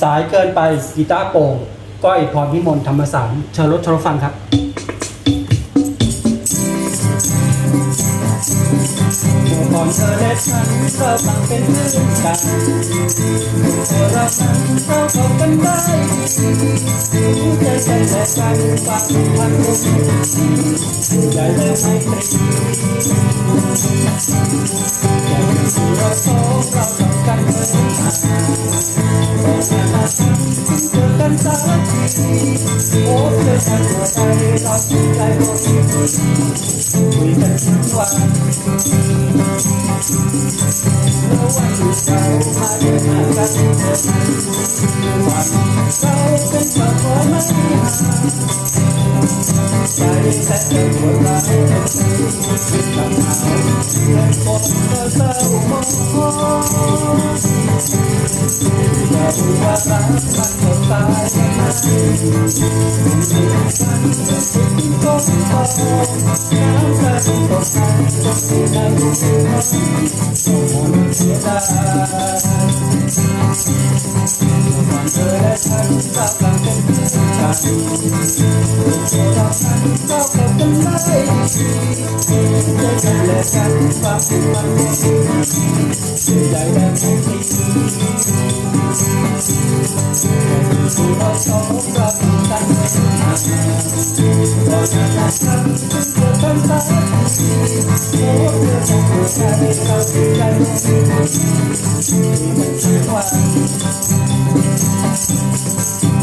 สายเกินไปกีตาร์โปร่งก้อยพรพิมลธรรมสารเชิญรถชรฟังครับก่อนเธอและฉันเราต่างเป็นเพื่อนกันเธอเรานั้นเราเข้ากันได้รู้ใจกันและกันความสัมพันธ์คงใจและไม่ตรี อ้เธอฉันหัวใจราสุขใจหมดคุยกันทั้งวันระหว่างที่เรามาเดินหากันวันเราเป็นฝากไว้ไม่ห่างใจแต่เธอปวดร้าวเป็นสิ่งที่ทำเอาเพื่อคนเธอเศร้ามอง อย่ารู้ว่ารั กมันหมดตายยังไงเป็นสิ่งฉันเป็นสิ่งที่ต้องบอกน้ำตาตกใจตกที่นั่งอยู่ห้อง เสียดายก่อนเธอและฉันเราต่างเป็นเพื่อนกันตัวเรานั้นเราเข้ากันได้ดีใจกันและกันความผูกพันของดีใจและไม่ตีสู่เราสองเราต่างกันไม่ห่างก่อนนั้นฉันเจอกันสักทีโอ้เธอจะหัวใจเราสุขใจหมด มีมันทุกวันเราวันที่เราผ่านหน้ากันความเป็นเราเข้าตามไม่ห่างใจฉันจะเดียวกันถ้าที่จะพาไปเดินทางเธอจะรู้มองจะรู้ว่ารักมันก็ตายแล้วใจต้องสองคนน้ำตาตกใจเป็นที่ไปที่ห้องมองมันเสียดายน้ำที่ตกใจเป็นที่ไปที่ห้องมองมั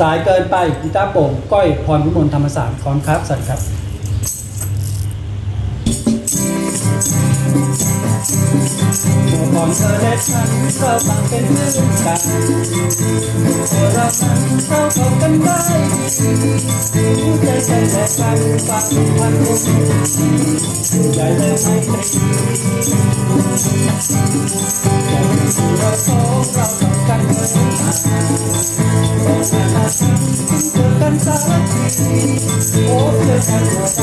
สายเกินไปกีตาร์โป่งก้อยพรพิมลธรรมศาสตร์ขอนครับ สวัสดีครับ ก่อนเธอและฉันเราต่างเป็นเพื่อนกันตัวเรานั้นเราเข้ากันได้ดีรู้ใจกันและกันความสัมพันธ์คงดีใจและไม่ตรีอยากจะสู่เราสองเราต้องกันเดินทางบอกมาหาฉัน กันสักทีโอ้เธอกันหัวใจ